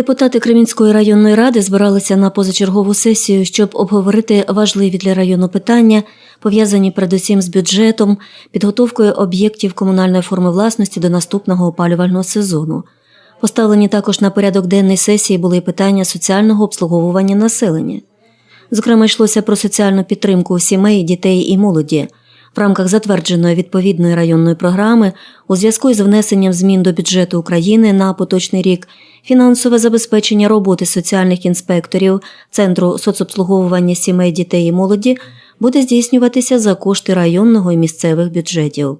Депутати Кремінської районної ради збиралися на позачергову сесію, щоб обговорити важливі для району питання, пов'язані передусім з бюджетом, підготовкою об'єктів комунальної форми власності до наступного опалювального сезону. Поставлені також на порядок денний сесії були питання соціального обслуговування населення. Зокрема, йшлося про соціальну підтримку сімей, дітей і молоді. Рамках затвердженої відповідної районної програми у зв'язку із внесенням змін до бюджету України на поточний рік фінансове забезпечення роботи соціальних інспекторів Центру соцобслуговування сімей, дітей і молоді буде здійснюватися за кошти районного і місцевих бюджетів.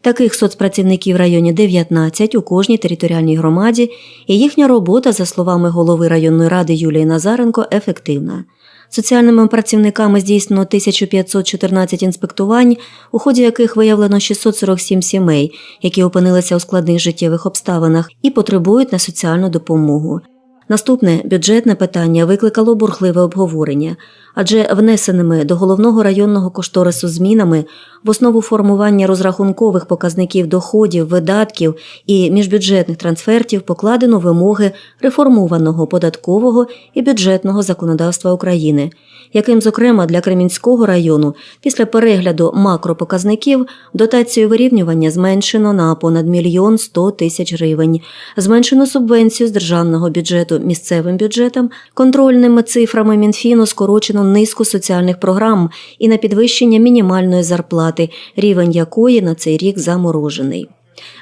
Таких соцпрацівників в районі 19 у кожній територіальній громаді, і їхня робота, за словами голови районної ради Юлії Назаренко, ефективна. Соціальними працівниками здійснено 1514 інспектувань, у ході яких виявлено 647 сімей, які опинилися у складних життєвих обставинах і потребують на соціальну допомогу. Наступне бюджетне питання викликало бурхливе обговорення, адже внесеними до головного районного кошторису змінами в основу формування розрахункових показників доходів, видатків і міжбюджетних трансфертів покладено вимоги реформованого податкового і бюджетного законодавства України, яким, зокрема, для Кремінського району після перегляду макропоказників дотацію вирівнювання зменшено на понад мільйон сто тисяч гривень, зменшено субвенцію з державного бюджету місцевим бюджетам, контрольними цифрами Мінфіну скорочено низку соціальних програм і на підвищення мінімальної зарплати, рівень якої на цей рік заморожений.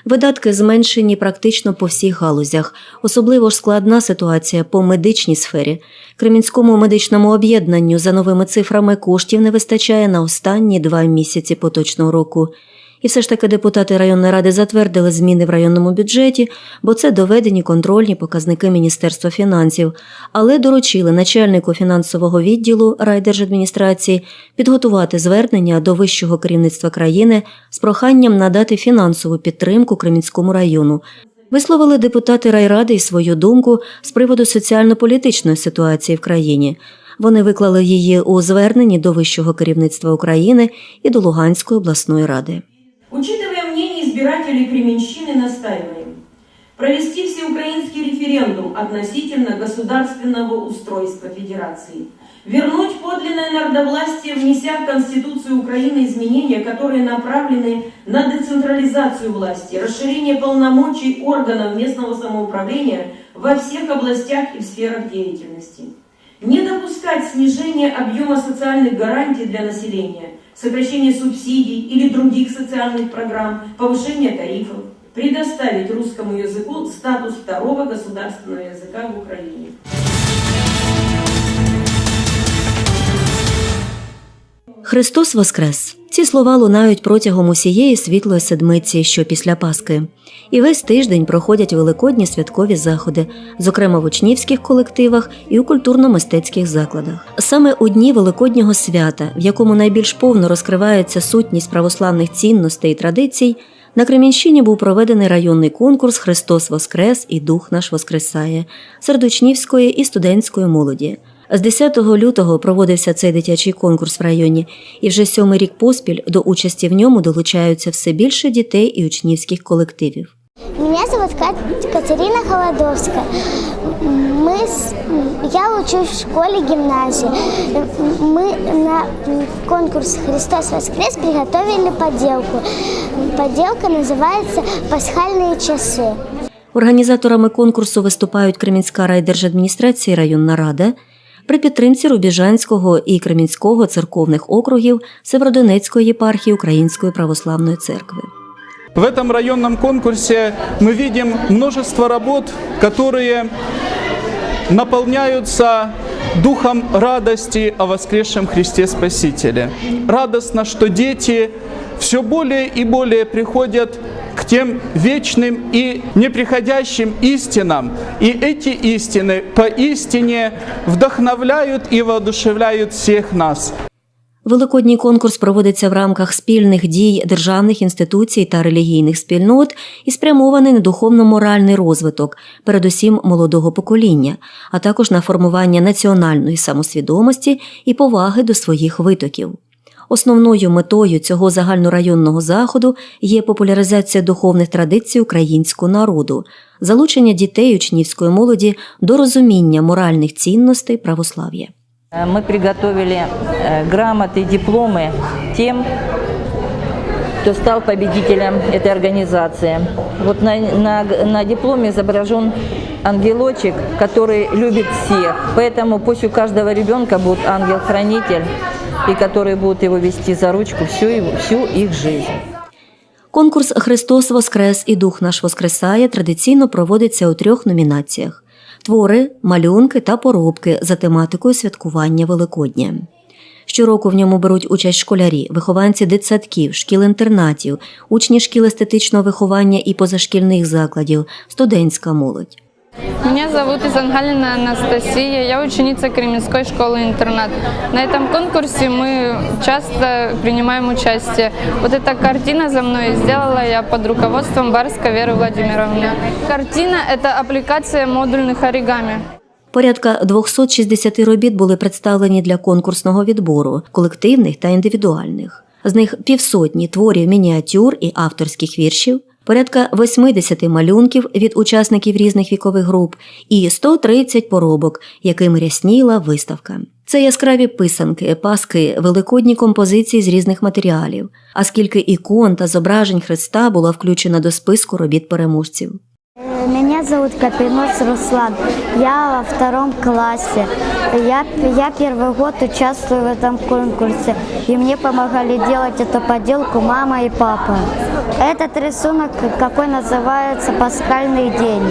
Видатки зменшені практично по всіх галузях. Особливо ж складна ситуація по медичній сфері. Кремінському медичному об'єднанню за новими цифрами коштів не вистачає на останні два місяці поточного року. І все ж таки депутати районної ради затвердили зміни в районному бюджеті, бо це доведені контрольні показники Міністерства фінансів, але доручили начальнику фінансового відділу райдержадміністрації підготувати звернення до вищого керівництва країни з проханням надати фінансову підтримку Кремінському району. Висловили депутати райради і свою думку з приводу соціально-політичної ситуації в країні. Вони виклали її у зверненні до вищого керівництва України і до Луганської обласної ради. Избирателей Кременщины, настаиваем провести всеукраинский референдум относительно государственного устройства Федерации, вернуть подлинное народовластие, внеся в Конституцию Украины изменения, которые направлены на децентрализацию власти, расширение полномочий органов местного самоуправления во всех областях и сферах деятельности. Не допускать снижения объема социальных гарантий для населения, сокращение субсидий или других социальных программ, повышение тарифов. Предоставить русскому языку статус второго государственного языка в Украине. Христос Воскрес! Ці слова лунають протягом усієї світлої седмиці, що після Пасхи. І весь тиждень проходять великодні святкові заходи, зокрема в учнівських колективах і у культурно-мистецьких закладах. Саме у дні Великоднього свята, в якому найбільш повно розкривається сутність православних цінностей і традицій, на Кремінщині був проведений районний конкурс Христос Воскрес і Дух наш Воскресає серед учнівської і студентської молоді. З 10 лютого проводився цей дитячий конкурс в районі, і вже сьомий рік поспіль до участі в ньому долучаються все більше дітей і учнівських колективів. Меня зовут Кат- Катерина Холодовская. Мы с- я учусь в школе-гимназии. Мы на конкурс «Христос воскрес» приготовили поделку. Поделка называется «Пасхальные часы». Організаторами конкурсу виступають Кремінська райдержадміністрація і районна рада при підтримці Рубіжанського і Кремінського церковних округів Северодонецької єпархії Української православної церкви. В этом районном конкурсе мы видим множество работ, которые наполняются духом радости о воскресшем Христе Спасителе. Радостно, что дети все более и более приходят к тем вечным и неприходящим истинам. И эти истины поистине вдохновляют и воодушевляют всех нас. Великодній конкурс проводиться в рамках спільних дій державних інституцій та релігійних спільнот і спрямований на духовно-моральний розвиток, передусім молодого покоління, а також на формування національної самосвідомості і поваги до своїх витоків. Основною метою цього загальнорайонного заходу є популяризація духовних традицій українського народу, залучення дітей учнівської молоді до розуміння моральних цінностей православ'я. Э, Мы приготовили э, грамоты, дипломы тем, кто стал победителем этой организации. Вот на, на, на дипломе изображен ангелочек, который любит всех. Поэтому пусть у каждого ребенка будет ангел-хранитель, и который будет его вести за ручку всю, его, всю их жизнь. Конкурс Христос Воскрес і Дух наш Воскресає традиційно проводиться у трьох номінаціях: твори, малюнки та поробки за тематикою святкування Великодня. Щороку в ньому беруть участь школярі, вихованці дитсадків, шкіл-інтернатів, учні шкіл естетичного виховання і позашкільних закладів, студентська молодь. Меня зовут Изангалина Анастасия, я ученица Кременской школы-интернат. На этом конкурсе мы часто принимаем участие. Вот эта картина за мной сделала я под руководством Барска Веры Владимировны. Картина – это аппликация модульных оригами. Порядка 260 робіт були представлені для конкурсного відбору, колективних та індивідуальних. З них півсотні творів мініатюр і авторських віршів, порядка 80 малюнків від учасників різних вікових груп і 130 поробок, якими рясніла виставка. Це яскраві писанки, паски, великодні композиції з різних матеріалів, а скільки ікон та зображень Христа була включена до списку робіт переможців. Меня зовут Капинос Руслан. Я во втором классе. Я, я первый год участвую в этом конкурсе. И мне помогали делать эту поделку мама и папа. Этот рисунок, какой называется «Пасхальный день».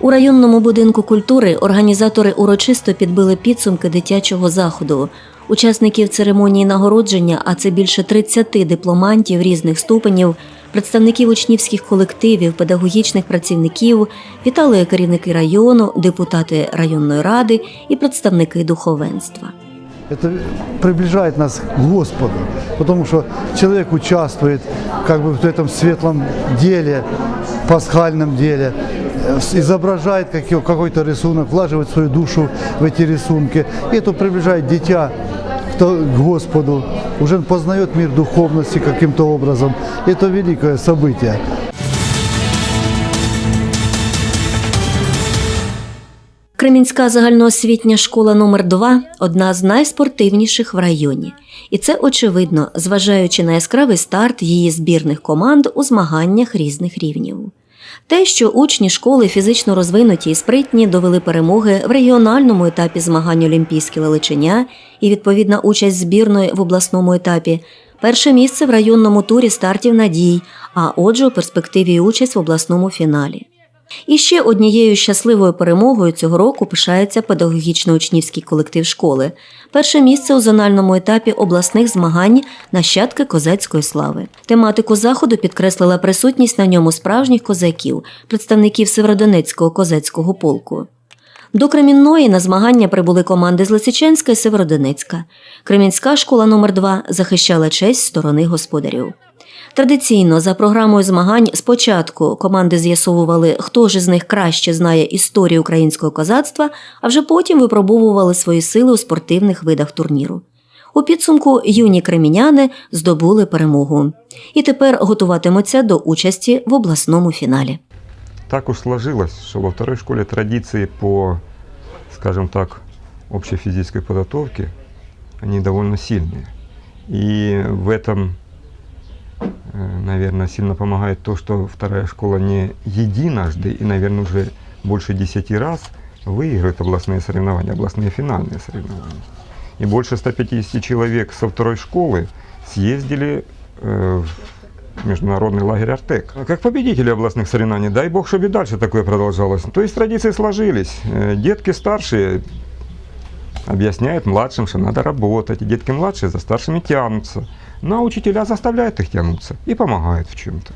У районному будинку культури організатори урочисто підбили підсумки дитячого заходу. Учасників церемонії нагородження, а це більше 30 дипломантів різних ступенів, представників учнівських колективів, педагогічних працівників, вітали керівники району, депутати районної ради і представники духовенства. Это приближает нас к Господу, потому что человек участвует как бы в этом светлом деле, пасхальном деле, э, с- изображает какой- какой-то рисунок, влаживает свою душу в эти рисунки. И это приближает дитя к Господу, уже познает мир духовности каким-то образом. Это великое событие. Кремінська загальноосвітня школа номер 2 одна з найспортивніших в районі. І це очевидно, зважаючи на яскравий старт її збірних команд у змаганнях різних рівнів. Те, що учні школи фізично розвинуті і спритні довели перемоги в регіональному етапі змагань Олімпійське Лелечення і відповідна участь збірної в обласному етапі, перше місце в районному турі стартів надій, а отже, у перспективі участь в обласному фіналі. І ще однією щасливою перемогою цього року пишається педагогічно-учнівський колектив школи. Перше місце у зональному етапі обласних змагань нащадки козацької слави. Тематику заходу підкреслила присутність на ньому справжніх козаків, представників Северодонецького козацького полку. До Кремінної на змагання прибули команди з Лисичанська і Северодонецька. Кремінська школа номер 2 захищала честь сторони господарів. Традиційно за програмою змагань спочатку команди з'ясовували, хто ж із них краще знає історію українського козацтва, а вже потім випробовували свої сили у спортивних видах турніру. У підсумку юні креміняни здобули перемогу і тепер готуватимуться до участі в обласному фіналі. Так уж сложилось, что во второй школе традиции по, скажем так, общей физической подготовке, они довольно сильные. И в этом, э, наверное, сильно помогает то, что вторая школа не единожды и, наверное, уже больше десяти раз выигрывает областные соревнования, областные финальные соревнования. И больше 150 человек со второй школы съездили э, в международный лагерь «Артек». Как победители областных соревнований, дай бог, чтобы и дальше такое продолжалось. То есть традиции сложились. Э, Детки старшие объясняют младшим, что надо работать, и детки младшие за старшими тянутся. А учителя заставляют их тянуться и помогают в чем-то.